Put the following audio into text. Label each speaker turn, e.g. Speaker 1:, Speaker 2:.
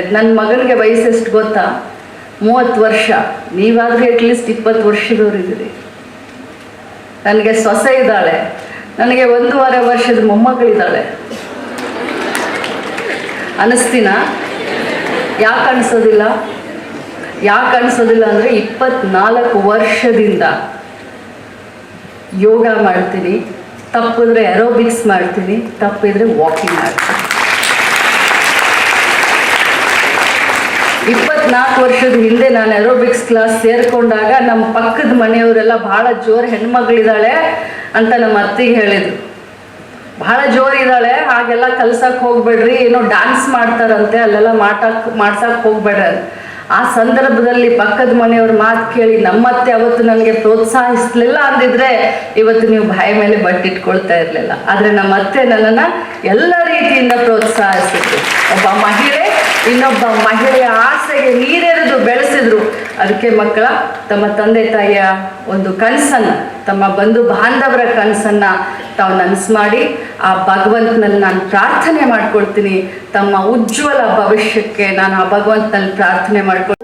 Speaker 1: ನನ್ನ ಮಗನಿಗೆ ವಯಸ್ಸೆಷ್ಟು ಗೊತ್ತಾ? ಮೂವತ್ತು ವರ್ಷ. ನೀವಾದ್ರೆ ಅಟ್ಲೀಸ್ಟ್ ಇಪ್ಪತ್ತು ವರ್ಷದವ್ರು ಇದ್ದೀರಿ. ನನಗೆ ಸೊಸೆ ಇದ್ದಾಳೆ. ನನಗೆ ಒಂದೂವರೆ ವರ್ಷದ ಮೊಮ್ಮಗಳಿದ್ದಾಳೆ. ಅನಿಸ್ತೀನ? ಯಾಕೆ ಅನಿಸೋದಿಲ್ಲ? ಯಾಕೆ ಅನಿಸೋದಿಲ್ಲ ಅಂದರೆ ಇಪ್ಪತ್ನಾಲ್ಕು ವರ್ಷದಿಂದ ಯೋಗ ಮಾಡ್ತೀನಿ. ತಪ್ಪಿದ್ರೆ ಎರೋಬಿಕ್ಸ್ ಮಾಡ್ತೀನಿ. ತಪ್ಪಿದ್ರೆ ವಾಕಿಂಗ್ ಮಾಡ್ತೀನಿ. ಇಪ್ಪತ್ನಾಲ್ಕು ವರ್ಷದ ಹಿಂದೆ ನಾನು ಏರೋಬಿಕ್ಸ್ ಕ್ಲಾಸ್ ಸೇರ್ಕೊಂಡಾಗ ನಮ್ಮ ಪಕ್ಕದ ಮನೆಯವರೆಲ್ಲ ಭಾಳ ಜೋರು ಹೆಣ್ಮಗಳಿದ್ದಾಳೆ ಅಂತ ನಮ್ಮ ಅತ್ತಿಗೆ ಹೇಳಿದ್ರು. ಭಾಳ ಜೋರಿದ್ದಾಳೆ ಹಾಗೆಲ್ಲ ಕಲ್ಸಕ್ಕೆ ಹೋಗ್ಬೇಡ್ರಿ, ಏನೋ ಡ್ಯಾನ್ಸ್ ಮಾಡ್ತಾರಂತೆ, ಅಲ್ಲೆಲ್ಲ ಮಾಟಕ್ ಮಾಡ್ಸಕ್ಕೆ ಹೋಗ್ಬೇಡ್ರಿ. ಆ ಸಂದರ್ಭದಲ್ಲಿ ಪಕ್ಕದ ಮನೆಯವ್ರ ಮಾತು ಕೇಳಿ ನಮ್ಮತ್ತೆ ಅವತ್ತು ನನಗೆ ಪ್ರೋತ್ಸಾಹಿಸ್ಲಿಲ್ಲ ಅಂದಿದ್ರೆ ಇವತ್ತು ನೀವು ಬಾಯಿ ಮೇಲೆ ಬಟ್ಟಿಟ್ಕೊಳ್ತಾ ಇರಲಿಲ್ಲ. ಆದರೆ ನಮ್ಮ ಅತ್ತೆ ನನ್ನನ್ನು ಎಲ್ಲ ರೀತಿಯಿಂದ ಪ್ರೋತ್ಸಾಹಿಸಿದ್ರು. ಒಬ್ಬ ಮಹಿಳೆ ಇನ್ನೊಬ್ಬ ಮಹಿಳೆಯ ಆಸೆಗೆ ನೀರೆರೆದು ಬೆಳೆಸಿದ್ರು. ಅದಕ್ಕೆ ಮಕ್ಕಳ, ತಮ್ಮ ತಂದೆ ತಾಯಿಯ ಒಂದು ಕನಸನ್ನು, ತಮ್ಮ ಬಂಧು ಬಾಂಧವರ ಕನಸನ್ನು ತಾವು ನನಸು ಮಾಡಿ, ಆ ಭಗವಂತನಲ್ಲಿ ನಾನು ಪ್ರಾರ್ಥನೆ ಮಾಡ್ಕೊಳ್ತೀನಿ. ತಮ್ಮ ಉಜ್ವಲ ಭವಿಷ್ಯಕ್ಕೆ ನಾನು ಆ ಭಗವಂತನಲ್ಲಿ ಪ್ರಾರ್ಥನೆ ಮಾಡ್ಕೊಳ್ತೀನಿ.